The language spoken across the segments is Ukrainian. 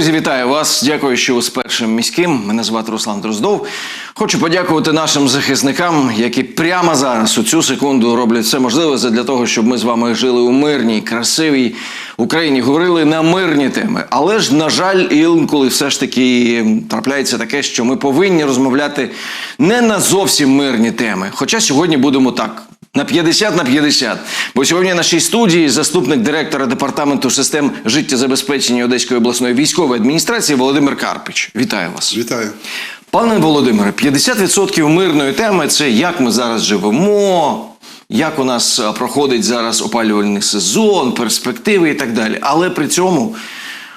Друзі, вітаю вас. Дякую, що ви з першим міським. Мене звати Руслан Дроздов. Хочу подякувати нашим захисникам, які прямо зараз, у цю секунду, роблять все можливе для того, щоб ми з вами жили у мирній, красивій Україні, говорили на мирні теми. Але ж, на жаль, інколи все ж таки трапляється таке, що ми повинні розмовляти не на зовсім мирні теми. Хоча сьогодні будемо так. На 50 на 50. Бо сьогодні в нашій студії заступник директора департаменту систем життєзабезпечення Одеської обласної військової адміністрації Володимир Карпич. Вітаю вас. Вітаю. Пане Володимире, 50% мирної теми це як ми зараз живемо, як у нас проходить зараз опалювальний сезон, перспективи і так далі. Але при цьому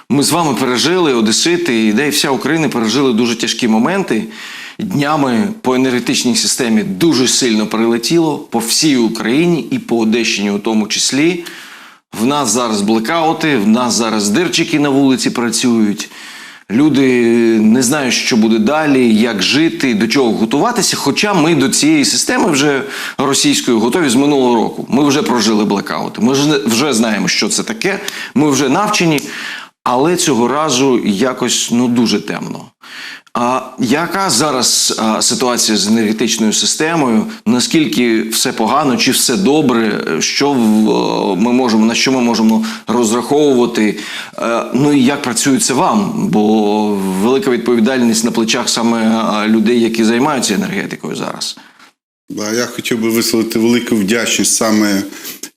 ми з вами пережили Одесити, і де і вся Україна пережили дуже тяжкі моменти. Днями по енергетичній системі дуже сильно прилетіло по всій Україні і по Одещині у тому числі. В нас зараз блекаути, в нас зараз дирчики на вулиці працюють. Люди не знають, що буде далі, як жити, до чого готуватися. Хоча ми до цієї системи вже російської готові з минулого року. Ми вже прожили блекаути. Ми вже, вже знаємо, що це таке. Ми вже навчені, але цього разу якось ну дуже темно. А яка зараз а, ситуація з енергетичною системою? Наскільки все погано, чи все добре? Що ми можемо на що ми можемо розраховувати? Е, Ну і як працює це вам? Бо велика відповідальність на плечах саме людей, які займаються енергетикою зараз. Я хотів би висловити велику вдячність саме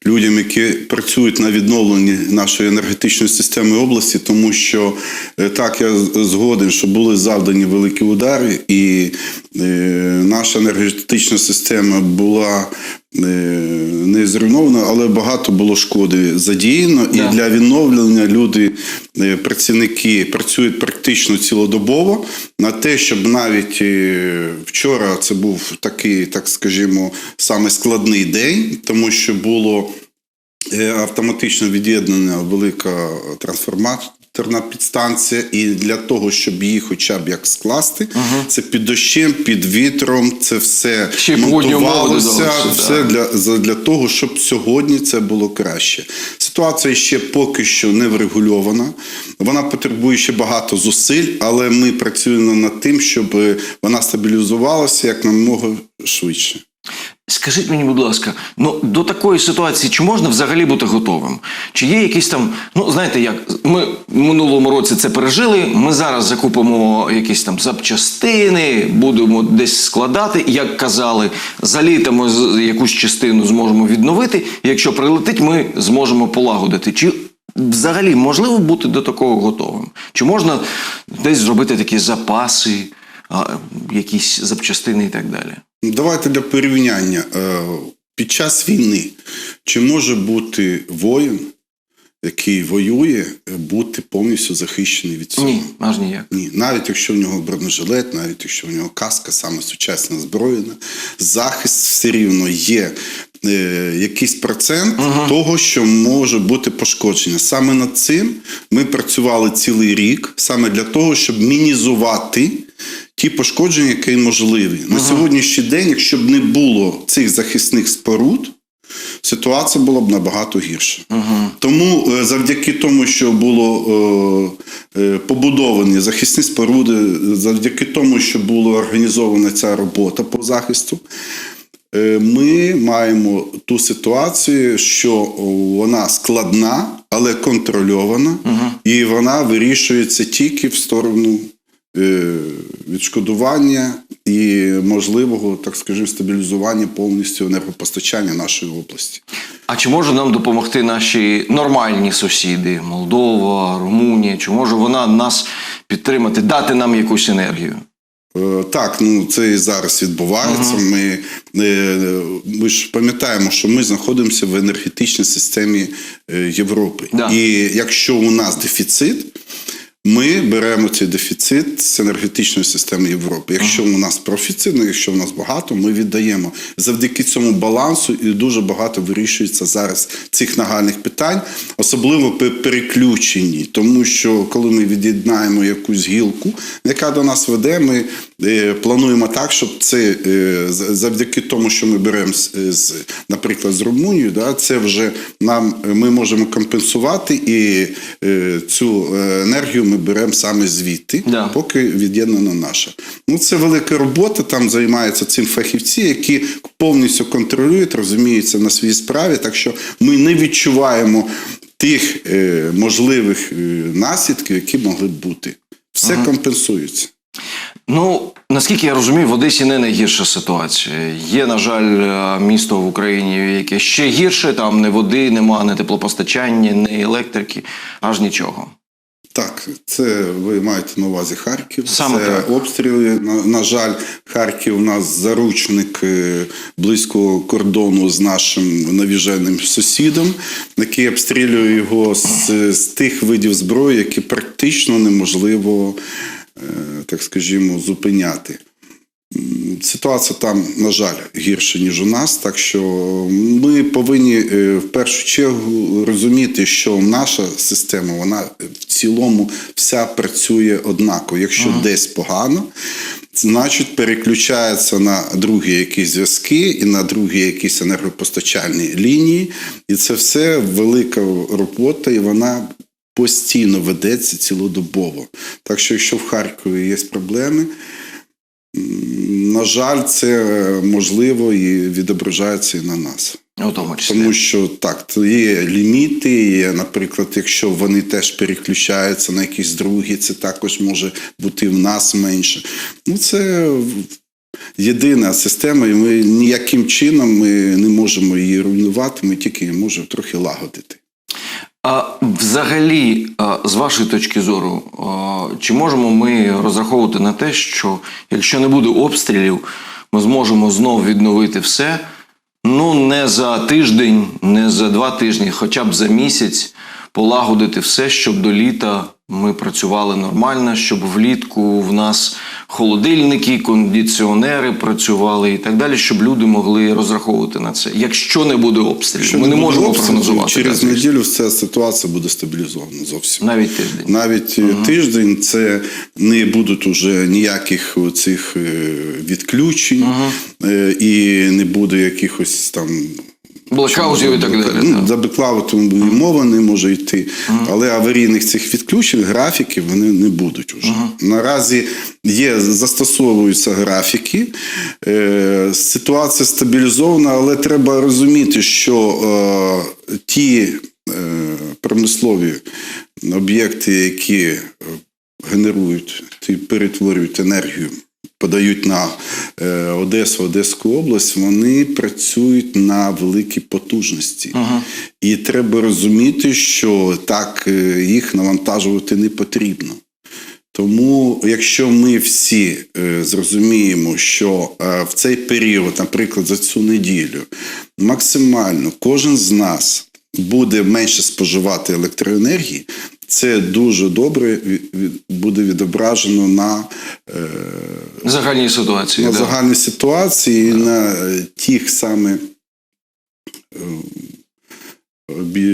людям, які працюють на відновленні нашої енергетичної системи області, тому що е, так я згоден, що були завдані великі удари, і е, наша енергетична система була не зруйнована, але багато було шкоди задіяно. Да. І для відновлення люди, е, працівники працюють практично цілодобово на те, щоб навіть е, вчора це був такий, так скажімо, саме складний день, тому що було е, автоматично від'єднана велика трансформаторна підстанція, і для того, щоб її хоча б як скласти, це під дощем, під вітром, це все Ще монтувалося, все да. для, для того, щоб сьогодні це було краще. Ситуація ще поки що не врегульована. Вона потребує ще багато зусиль, але ми працюємо над тим, щоб е, вона стабілізувалася як намога швидше. Скажіть мені, будь ласка, ну до такої ситуації чи можна взагалі бути готовим? Чи є якісь там, ну знаєте, як ми в минулому році це пережили? Ми зараз закупимо якісь там запчастини, будемо десь складати. Як казали, за літо ми з- якусь частину зможемо відновити. Якщо прилетить, ми зможемо полагодити. Чи взагалі можливо бути до такого готовим? Чи можна десь зробити такі запаси, якісь запчастини і так далі? Давайте для порівняння. Е, Під час війни чи може бути воїн, який воює, бути повністю захищений від цього? Ні, аж ніяк. Ні, навіть якщо в нього бронежилет, навіть якщо в нього каска, саме сучасна зброєна, захист все рівно є е, якийсь процент того, що може бути пошкодження. Саме над цим ми працювали цілий рік, саме для того, щоб мінізувати ті пошкодження, які можливі. На сьогоднішній день, якщо б не було цих захисних споруд, ситуація була б набагато гірша. Тому е, завдяки тому, що було е, е, побудовані захисні споруди, завдяки тому, що була організована ця робота по захисту, е, ми маємо ту ситуацію, що вона складна, але контрольована, і вона вирішується тільки в сторону е, відшкодування і можливого, так скажімо, стабілізування повністю енергопостачання нашої області. А чи може нам допомогти наші нормальні сусіди Молдова, Румунія? Чи може вона нас підтримати, дати нам якусь енергію? Е, Так, ну це і зараз відбувається. Ми, е, ми ж пам'ятаємо, що ми знаходимося в енергетичній системі е, Європи. Да. І якщо у нас дефіцит, ми беремо цей дефіцит з енергетичної системи Європи. Якщо у нас профіцит, ну, якщо у нас багато, ми віддаємо. Завдяки цьому балансу і дуже багато вирішується зараз цих нагальних питань, особливо при переключенні. Тому що коли ми від'єднаємо якусь гілку, яка до нас веде, ми е, плануємо так, щоб це е, завдяки тому, що ми беремо з, з наприклад, з Румунією, да, це вже нам ми можемо компенсувати і е, цю е, енергію ми ми беремо саме звідти, Да. поки від'єднана наша. Ну, це велика робота, там займаються цим фахівці, які повністю контролюють, розуміються на своїй справі, так що ми не відчуваємо тих е, можливих е, наслідків, які могли б бути. Все компенсується. Ну, наскільки я розумію, в Одесі не найгірша ситуація. Є, на жаль, е, місто в Україні, яке ще гірше, там не води, нема, не теплопостачання, не електрики, аж нічого. Так, це ви маєте на увазі Харків. Саме це так. обстріли. На, на жаль, Харків у нас заручник е, близько кордону з нашим навіженим сусідом, який обстрілює його з, з тих видів зброї, які практично неможливо, е, так скажімо, зупиняти. Ситуація там, на жаль, гірша, ніж у нас. Так що ми повинні е, в першу чергу розуміти, що наша система, вона в цілому вся працює однаково. Якщо десь погано, значить переключається на другі якісь зв'язки і на другі якісь енергопостачальні лінії. І це все велика робота, і вона постійно ведеться цілодобово. Так що, якщо в Харкові є проблеми, на жаль, це е, можливо і відображається і на нас. У тому числі. Тому що так, то є ліміти, є, наприклад, якщо вони теж переключаються на якісь другі, це також може бути в нас менше. Ну, це єдина система, і ми ніяким чином ми не можемо її руйнувати, ми тільки її можемо трохи лагодити. А взагалі, з вашої точки зору, чи можемо ми розраховувати на те, що якщо не буде обстрілів, ми зможемо знову відновити все? Ну, не за тиждень, не за два тижні, хоча б за місяць полагодити все, щоб до літа ми працювали нормально, щоб влітку в нас холодильники, кондиціонери працювали і так далі, щоб люди могли розраховувати на це. Якщо не буде обстрілів, Якщо ми не можемо обстріл, прогнозувати. Через так, неділю ця ситуація буде стабілізована зовсім. навіть тиждень. Навіть е, тиждень це не будуть уже ніяких цих відключень е, і не буде якихось там. Блекаутів і так далі. Ну, за беклаутом і мова не може йти, але аварійних цих відключень, графіків вони не будуть уже. Наразі є, застосовуються графіки. Е, ситуація стабілізована, але треба розуміти, що е, ті е, промислові об'єкти, які е, генерують, перетворюють енергію. Подають на е, Одесу, Одеську область, вони працюють на великій потужності. І треба розуміти, що так е, їх навантажувати не потрібно. Тому, якщо ми всі е, зрозуміємо, що е, в цей період, наприклад, за цю неділю, максимально кожен з нас буде менше споживати електроенергії, це дуже добре буде відображено на, е, Загальній ситуації. на да. загальній ситуації, на е, тих саме е,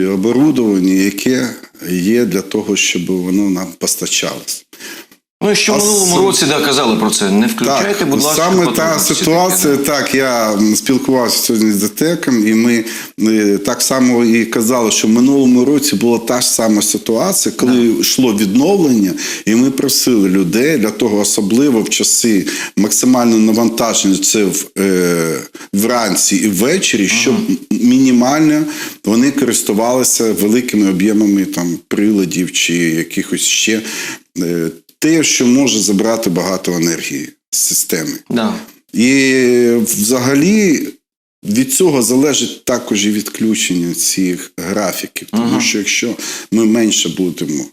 оборудовані, яке є для того, щоб воно нам постачалось. Ну і що в минулому році да, казали про це. Не включайте, Так, будь ласка, саме та ситуація. Так, я спілкувався сьогодні з ДТЕКом, і ми е, так само і казали, що в минулому році була та ж сама ситуація, коли йшло відновлення, і ми просили людей для того, особливо в часи максимального навантаження, це в, е, вранці і ввечері, щоб мінімально вони користувалися великими об'ємами там приладів чи якихось ще. Те, що може забрати багато енергії з системи. Да. І взагалі від цього залежить також і відключення цих графіків. Тому що якщо ми менше будемо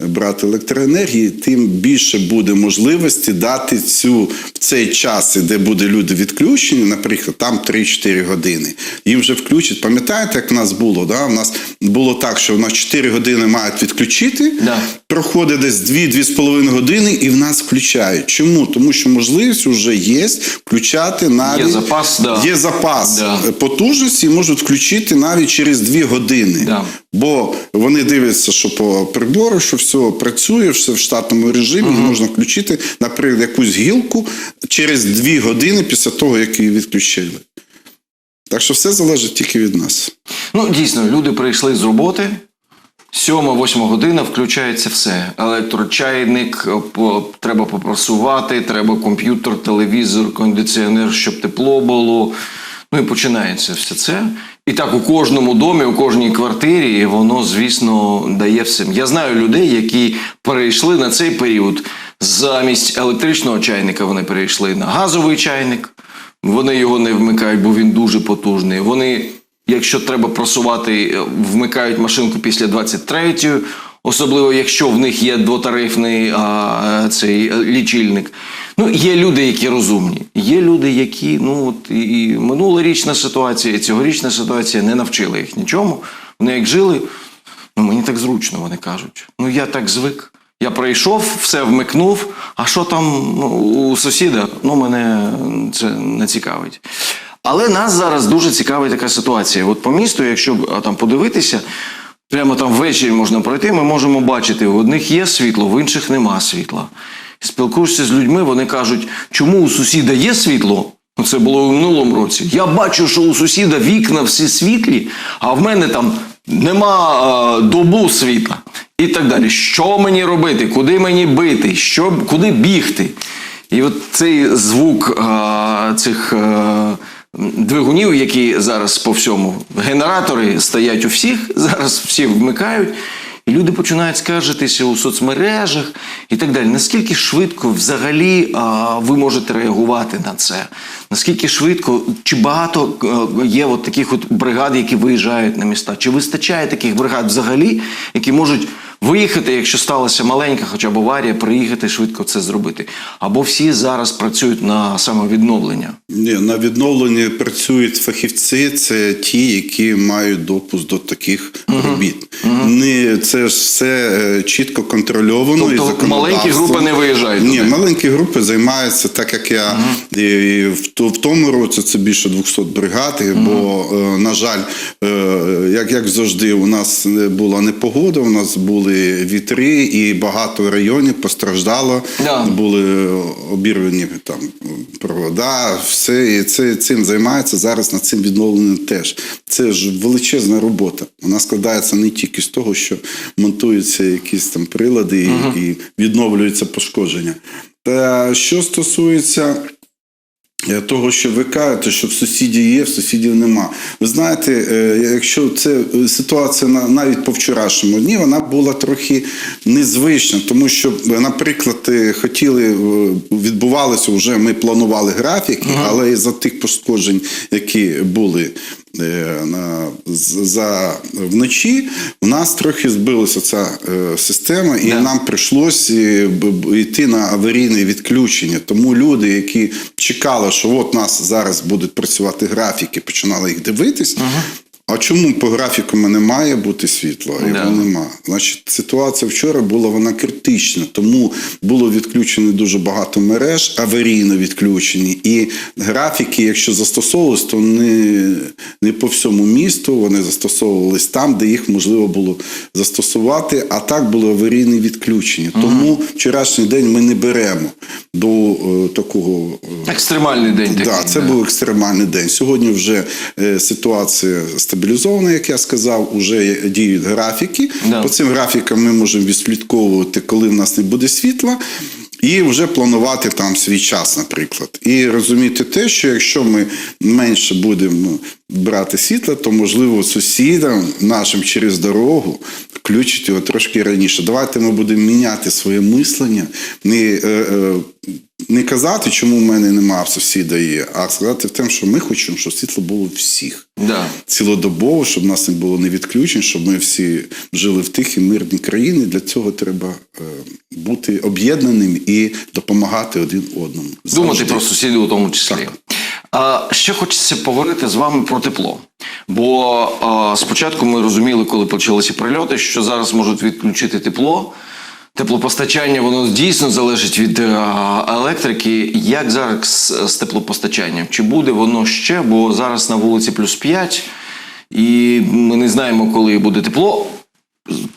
брати електроенергії, тим більше буде можливості дати цю в цей час, де буде люди відключені, наприклад, там 3-4 години. Їм вже включать. Пам'ятаєте, як в нас було? Да? У нас було так, що в нас 4 години мають відключити. Да. Проходить десь 2-2,5 години і в нас включають. Чому? Тому що можливість вже є включати навіть Є запас, да. є запас Да. потужності можуть включити навіть через 2 години. Да. Бо вони дивляться, що по прибору, що все працює, все в штатному режимі, і можна включити, наприклад, якусь гілку через 2 години після того, як її відключили. Так що все залежить тільки від нас. Ну, дійсно, люди прийшли з роботи, Сьома-восьма година включається все. Електрочайник, е, треба попрасувати, треба комп'ютер, телевізор, кондиціонер, щоб тепло було. Ну і починається все це. І так у кожному домі, у кожній квартирі воно, звісно, дає всім. Я знаю людей, які перейшли на цей період замість електричного чайника, вони перейшли на газовий чайник. Вони його не вмикають, бо він дуже потужний. Вони, якщо треба просувати, вмикають машинку після 23-ї, особливо якщо в них є двотарифний а, е, цей е, лічильник. Ну, є люди, які розумні. Є люди, які, ну от і минулорічна ситуація, і цьогорічна ситуація не навчили їх нічому. Вони як жили, ну мені так зручно, вони кажуть. Ну я так звик. Я прийшов, все вмикнув. А що там ну, у сусіда? Ну, мене це не цікавить. Але нас зараз дуже цікавить така ситуація. От по місту, якщо там подивитися, прямо там ввечері можна пройти, ми можемо бачити, в одних є світло, в інших нема світла. Спілкуєшся з людьми, вони кажуть, чому у сусіда є світло? Ну, Це було у минулому році. Я бачу, що у сусіда вікна всі світлі, а в мене там нема е, добу світла і так далі. Що мені робити? Куди мені бити? Що, куди бігти? І от цей звук е, цих е, двигунів, які зараз по всьому, генератори стоять у всіх, зараз всі вмикають. І люди починають скаржитися у соцмережах і так далі. Наскільки швидко взагалі а, ви можете реагувати на це? Наскільки швидко, чи багато е, є от таких от бригад, які виїжджають на міста? Чи вистачає таких бригад взагалі, які можуть виїхати, якщо сталася маленька хоча б аварія, приїхати швидко це зробити? Або всі зараз працюють на самовідновлення? Ні, на відновленні працюють фахівці, це ті, які мають допуск до таких робіт. Не, це ж все е, чітко контрольовано. і Тобто маленькі групи не виїжджають Ні, туди? маленькі групи займаються, так як я і в, в тому році це більше 200 бригад, і, бо, е, на жаль, е, як, як завжди, у нас не була непогода, у нас були вітри, і багато районів постраждало, Да. були обірвані там провода, все. І це, цим займається зараз над цим відновленням теж. Це ж величезна робота. Вона складається не тільки з того, що монтуються якісь там прилади і, і відновлюються пошкодження. Та що стосується. Того, що ви кажете, що в сусідів є, в сусідів нема. Ви знаєте, е, якщо це е, ситуація на- навіть по вчорашньому дні, вона була трохи незвична, тому що, е, наприклад, хотіли відбувалося вже, ми планували графіки, але із-за тих пошкоджень, які були на, за вночі, в нас трохи збилася ця е, система, і Да. нам прийшлось е, йти на аварійне відключення. Тому люди, які чекали, що от нас зараз будуть працювати графіки, починали їх дивитись. А чому по графіку не має бути світла? Його Да. нема. Значить, ситуація вчора була вона критична, тому було відключено дуже багато мереж, аварійно відключені. І графіки, якщо застосовувались, то не, не по всьому місту вони застосовувались там, де їх можливо було застосувати. А так було аварійне відключення. Тому вчорашній день ми не беремо до е, такого. е, Екстремальний день такий. Це да. був екстремальний день. Сьогодні вже е, ситуація стабілізована, як я сказав, уже діють графіки. Да. По цим графікам ми можемо відслідковувати, коли в нас не буде світла. І вже планувати там свій час, наприклад. І розуміти те, що якщо ми менше будемо брати світла, то можливо сусідам нашим через дорогу включить його трошки раніше. Давайте ми будемо міняти своє мислення, не, е, е, не казати, чому в мене немає, в сусіда є, а сказати в тому, що ми хочемо, щоб світло було всіх. Да. Цілодобово, щоб нас не було не відключень, щоб ми всі жили в тихій мирній країні. Для цього треба е, бути об'єднаним і допомагати один одному. Думати Завжди. про сусідів у тому числі. Так. Ще хочеться поговорити з вами про тепло. Бо спочатку ми розуміли, коли почалися прильоти, що зараз можуть відключити тепло. Теплопостачання воно дійсно залежить від електрики. Як зараз з теплопостачанням? Чи буде воно ще? Бо зараз на вулиці плюс 5, і ми не знаємо, коли буде тепло.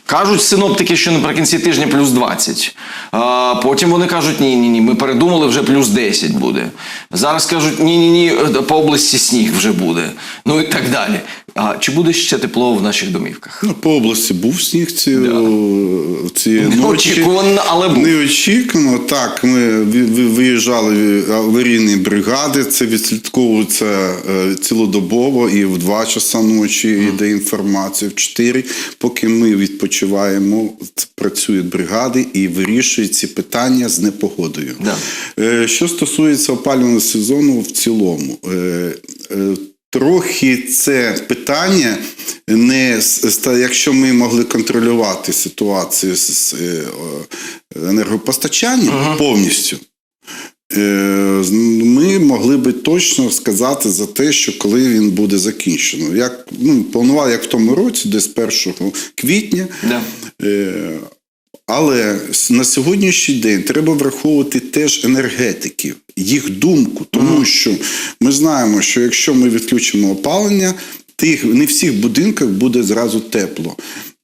Кажуть синоптики, що наприкінці тижня плюс 20. А потім вони кажуть, ні, ні, ні, ми передумали, вже плюс 10 буде. Зараз кажуть, ні, ні, ні, по області сніг вже буде. Ну і так далі. А чи буде ще тепло в наших домівках? Ну, по області був сніг ці, Да. О, ці ночі. Неочікувано, але був. Неочікувано, так. Ми ви- ви- виїжджали в аварійні бригади, це відслідковується е, цілодобово і в 2 часа ночі йде інформація, в 4, поки ми відпочиваємо, працюють бригади і вирішують ці питання з непогодою. Да. Е, Що стосується опалювального сезону в цілому, е, трохи це питання не якщо ми могли контролювати ситуацію з е, енергопостачанням повністю. е, Ми могли би точно сказати за те, що коли він буде закінчено. Як ну, планували, як в тому році, десь 1 квітня. Да. Але на сьогоднішній день треба враховувати теж енергетиків, їх думку, тому що ми знаємо, що якщо ми відключимо опалення, тих не в всіх будинках буде зразу тепло.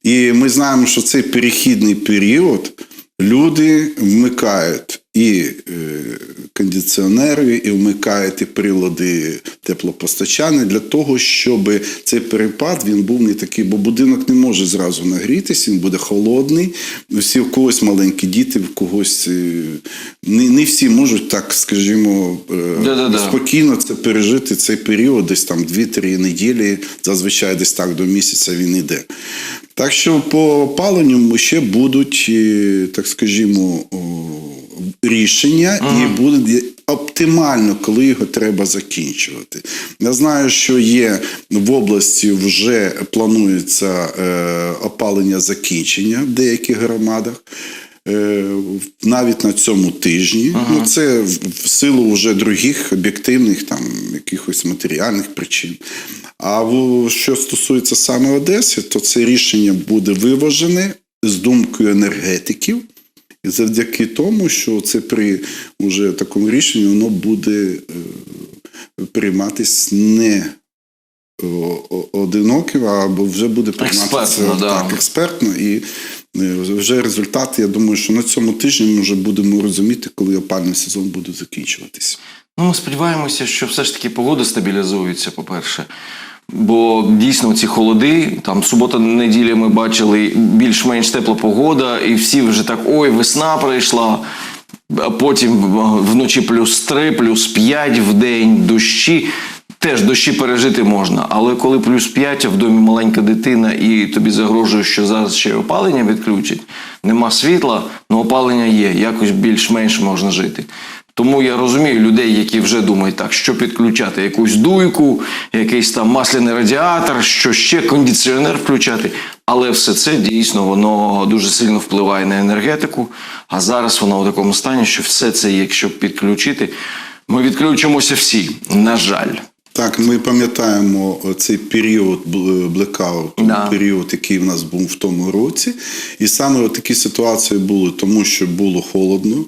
І ми знаємо, що цей перехідний період люди вмикають і е, кондиціонери, і вмикають прилади теплопостачання для того, щоб цей перепад він був не такий, бо будинок не може зразу нагрітися, він буде холодний. Всі в когось маленькі діти, в когось е, не, не всі можуть так, скажімо, е, Да-да-да. спокійно це пережити цей період, десь там 2-3 неділі, зазвичай десь так до місяця він іде. Так що по опаленню ще будуть, е, так скажімо, рішення, і буде оптимально, коли його треба закінчувати. Я знаю, що є в області вже планується е, опалення закінчення в деяких громадах. Е, навіть на цьому тижні. Ну, це в силу вже других об'єктивних там якихось матеріальних причин. А що стосується саме Одеси, то це рішення буде виважене з думкою енергетиків. І завдяки тому, що це при уже такому рішенні воно буде е, прийматись не о- одиноким, або вже буде прийматися Експертно, да. так, експертно. І е, вже результати, я думаю, що на цьому тижні ми вже будемо розуміти, коли опальний сезон буде закінчуватися. Ну, ми сподіваємося, що все ж таки погода стабілізується, по-перше. Бо дійсно ці холоди, там субота, неділя ми бачили більш-менш тепла погода, і всі вже так: ой, весна прийшла. А потім вночі плюс 3, плюс 5 в день, дощі. Теж дощі пережити можна, але коли плюс 5, а в домі маленька дитина, і тобі загрожує, що зараз ще й опалення відключать, нема світла, але опалення є, якось більш-менш можна жити. Тому я розумію людей, які вже думають так, що підключати якусь дуйку, якийсь там масляний радіатор, що ще кондиціонер включати. Але все це дійсно воно дуже сильно впливає на енергетику. А зараз воно у такому стані, що все це, якщо підключити, ми відключимося всі. На жаль. Так, ми пам'ятаємо цей період бл- блекауту, Да. період, який в нас був в тому році. І саме от такі ситуації були, тому що було холодно.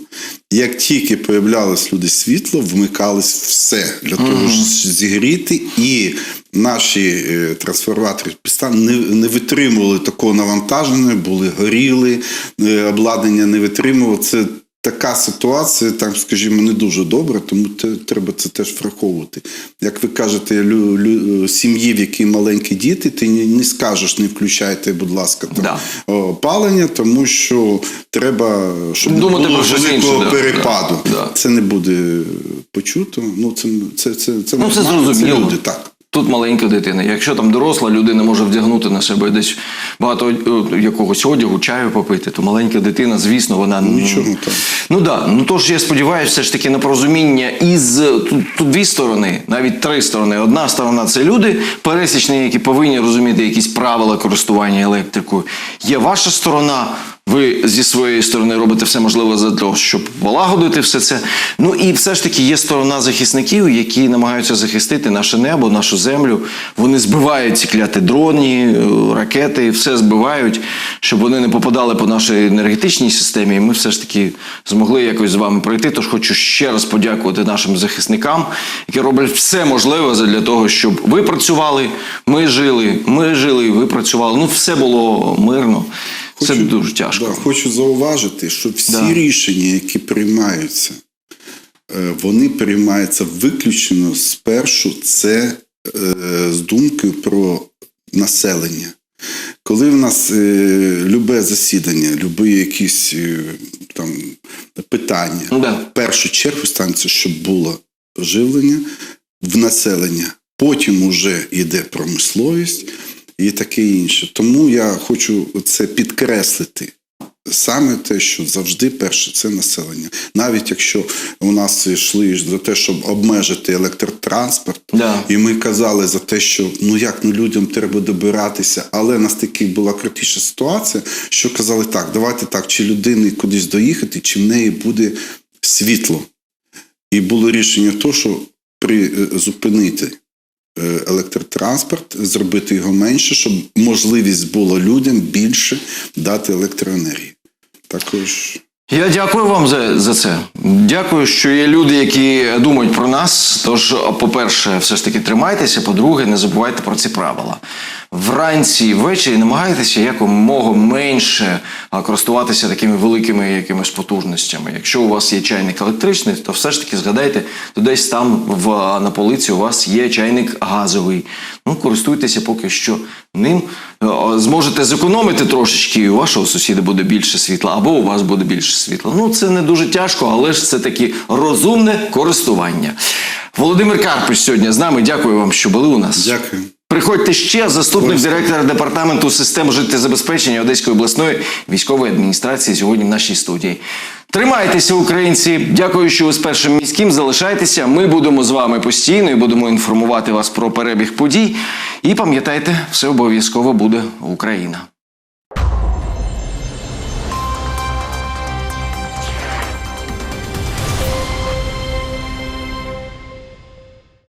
Як тільки появлялось люди світло, вмикалось все для того, щоб зігріти, і наші е, трансформатори не, не витримували такого навантаження, були горіли, е, обладнання не витримувало. Це така ситуація, там, скажімо, не дуже добра, тому треба це теж враховувати. Як ви кажете, лю, сім'ї, в якій маленькі діти, ти не, скажеш, не включайте, будь ласка, там, Да. опалення, тому що треба, щоб Думати не було великого да, перепаду. да. Це не буде почуто. Ну, це, це, це, це, Ну, це зрозуміло. люди, так. Тут маленька дитина. Якщо там доросла людина може вдягнути на себе десь багато е, якогось одягу, чаю попити, то маленька дитина, звісно, вона ну, Нічого так. Ну да. Ну тож я сподіваюся, все ж таки на порозуміння із тут, тут дві сторони, навіть три сторони. Одна сторона це люди пересічні, які повинні розуміти якісь правила користування електрикою. Є ваша сторона. Ви зі своєї сторони робите все можливе для того, щоб полагодити все це. Ну і все ж таки є сторона захисників, які намагаються захистити наше небо, нашу землю. Вони збивають ці кляті дроні, е, ракети, все збивають, щоб вони не попадали по нашій енергетичній системі. І ми все ж таки змогли якось з вами пройти. Тож хочу ще раз подякувати нашим захисникам, які роблять все можливе для того, щоб ви працювали, ми жили, ми жили, ви працювали. Ну, все було мирно. Це дуже тяжко. Да, хочу зауважити, що всі Да. рішення, які приймаються, е, вони приймаються виключно спершу це е, з думкою про населення. Коли в нас е, любе засідання, любі якісь е, там питання, да. в першу чергу станеться, щоб було живлення в населення. Потім уже йде промисловість і таке інше. Тому я хочу це підкреслити. Саме те, що завжди перше це населення. Навіть якщо у нас йшли за те, щоб обмежити електротранспорт, Да. і ми казали за те, що ну як ну людям треба добиратися, але настільки була критична ситуація, що казали так, давайте так, чи людини кудись доїхати, чи в неї буде світло. І було рішення то, що при е, зупинити електротранспорт, зробити його менше, щоб можливість було людям більше дати електроенергії. Також Я дякую вам за, за це. Дякую, що є люди, які думають про нас. Тож, по-перше, все ж таки тримайтеся. По-друге, не забувайте про ці правила. Вранці і ввечері намагайтеся якомога менше користуватися такими великими якимись потужностями. Якщо у вас є чайник електричний, то все ж таки згадайте, то десь там в, на полиці у вас є чайник газовий. Ну, користуйтеся поки що ним. Е, Зможете зекономити трошечки, і у вашого сусіда буде більше світла, або у вас буде більше світла. Ну, це не дуже тяжко, але ж це таки розумне користування. Володимир Карпич сьогодні з нами. Дякую вам, що були у нас. дякую. Приходьте ще заступник директора департаменту систем життєзабезпечення Одеської обласної військової адміністрації сьогодні в нашій студії. Тримайтеся, українці! Дякую, що ви з першим міським залишайтеся. Ми будемо з вами постійно і будемо інформувати вас про перебіг подій. І пам'ятайте, все обов'язково буде Україна.